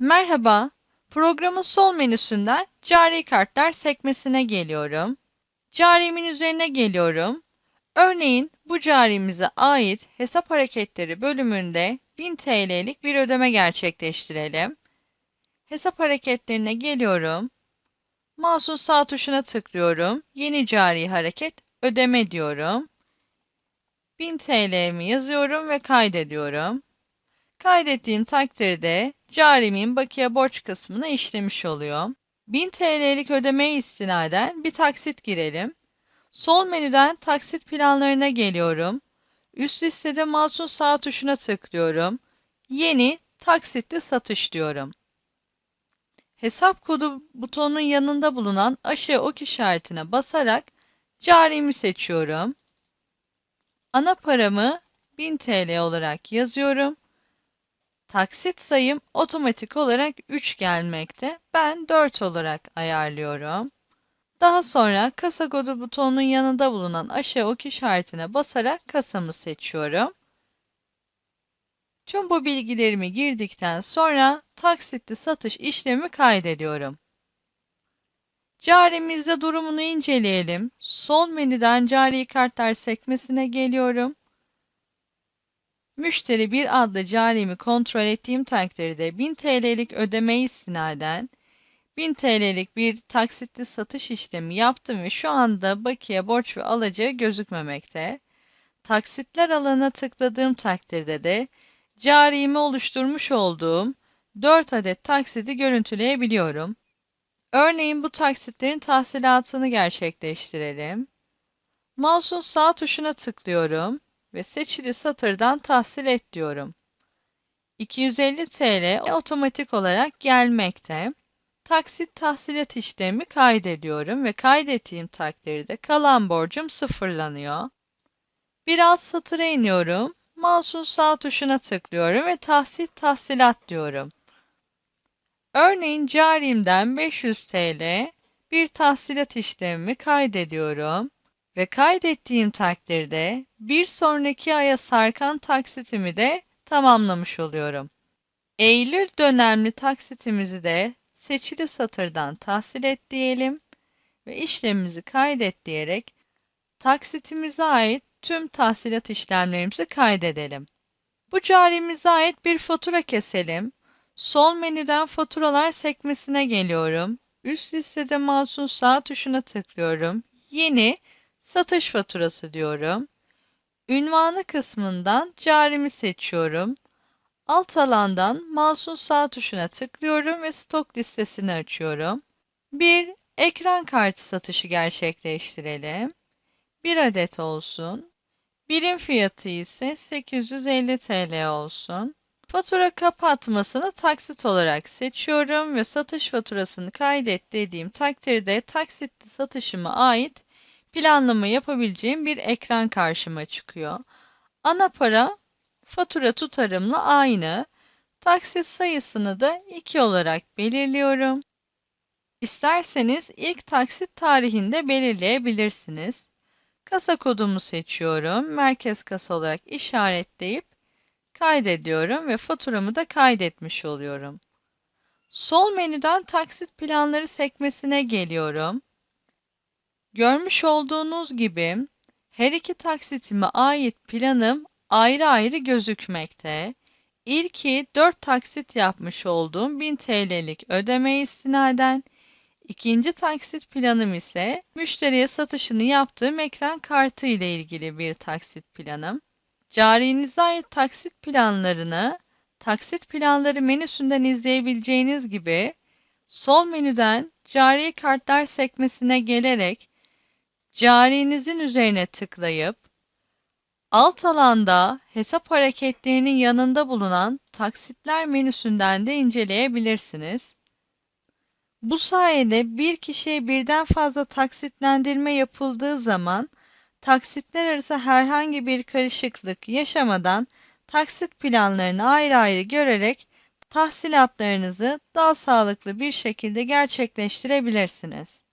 Merhaba, programın sol menüsünden Cari Kartlar sekmesine geliyorum. Carimin üzerine geliyorum. Örneğin bu carimize ait hesap hareketleri bölümünde 1000 TL'lik bir ödeme gerçekleştirelim. Hesap hareketlerine geliyorum. Mouse'un sağ tuşuna tıklıyorum. Yeni cari hareket ödeme diyorum. 1000 TL'mi yazıyorum ve kaydediyorum. Kaydettiğim takdirde carimin bakiye borç kısmına işlemiş oluyor. 1000 TL'lik ödemeye istinaden bir taksit girelim. Sol menüden taksit planlarına geliyorum. Üst listede mouse'un sağ tuşuna tıklıyorum. Yeni taksitli satış diyorum. Hesap kodu butonunun yanında bulunan aşağı ok işaretine basarak carimi seçiyorum. Ana paramı 1000 TL olarak yazıyorum. Taksit sayım otomatik olarak 3 gelmekte. Ben 4 olarak ayarlıyorum. Daha sonra kasa kodu butonunun yanında bulunan aşağı ok işaretine basarak kasamı seçiyorum. Tüm bu bilgilerimi girdikten sonra taksitli satış işlemi kaydediyorum. Carimizde durumunu inceleyelim. Sol menüden cari kartlar sekmesine geliyorum. Müşteri bir adlı carimi kontrol ettiğim takdirde 1000 TL'lik ödeme istinaden 1000 TL'lik bir taksitli satış işlemi yaptım ve şu anda bakiye borç ve alacağı gözükmemekte. Taksitler alanına tıkladığım takdirde de carimi oluşturmuş olduğum 4 adet taksidi görüntüleyebiliyorum. Örneğin bu taksitlerin tahsilatını gerçekleştirelim. Mouse'un sağ tuşuna tıklıyorum ve seçili satırdan tahsil et diyorum. 250 TL otomatik olarak gelmekte. Taksit tahsilat işlemi kaydediyorum ve kaydettiğim takdirde kalan borcum sıfırlanıyor. Biraz satıra iniyorum. Mouse'un sağ tuşuna tıklıyorum ve tahsit tahsilat diyorum. Örneğin carimden 500 TL bir tahsilat işlemimi kaydediyorum ve kaydettiğim takdirde bir sonraki aya sarkan taksitimi de tamamlamış oluyorum. Eylül dönemli taksitimizi de seçili satırdan tahsil et diyelim ve işlemimizi kaydet diyerek taksitimize ait tüm tahsilat işlemlerimizi kaydedelim. Bu carimize ait bir fatura keselim. Sol menüden faturalar sekmesine geliyorum. Üst listede mouse'un sağ tuşuna tıklıyorum. Yeni satış faturası diyorum. Ünvanı kısmından carimi seçiyorum. Alt alandan mouse'un sağ tuşuna tıklıyorum ve stok listesini açıyorum. Bir ekran kartı satışı gerçekleştirelim. Bir adet olsun. Birim fiyatı ise 850 TL olsun. Fatura kapatmasını taksit olarak seçiyorum ve satış faturasını kaydet dediğim takdirde taksitli satışıma ait planlama yapabileceğim bir ekran karşıma çıkıyor. Ana para fatura tutarımla aynı. Taksit sayısını da 2 olarak belirliyorum. İsterseniz ilk taksit tarihinde belirleyebilirsiniz. Kasa kodumu seçiyorum. Merkez kasa olarak işaretleyip kaydediyorum ve faturamı da kaydetmiş oluyorum. Sol menüden taksit planları sekmesine geliyorum. Görmüş olduğunuz gibi her iki taksitime ait planım ayrı ayrı gözükmekte. İlki 4 taksit yapmış olduğum 1000 TL'lik ödeme istinaden, ikinci taksit planım ise müşteriye satışını yaptığım ekran kartı ile ilgili bir taksit planım. Carinize ait taksit planlarını taksit planları menüsünden izleyebileceğiniz gibi sol menüden cari kartlar sekmesine gelerek carinizin üzerine tıklayıp alt alanda hesap hareketlerinin yanında bulunan taksitler menüsünden de inceleyebilirsiniz. Bu sayede bir kişiye birden fazla taksitlendirme yapıldığı zaman taksitler arası herhangi bir karışıklık yaşamadan taksit planlarını ayrı ayrı görerek tahsilatlarınızı daha sağlıklı bir şekilde gerçekleştirebilirsiniz.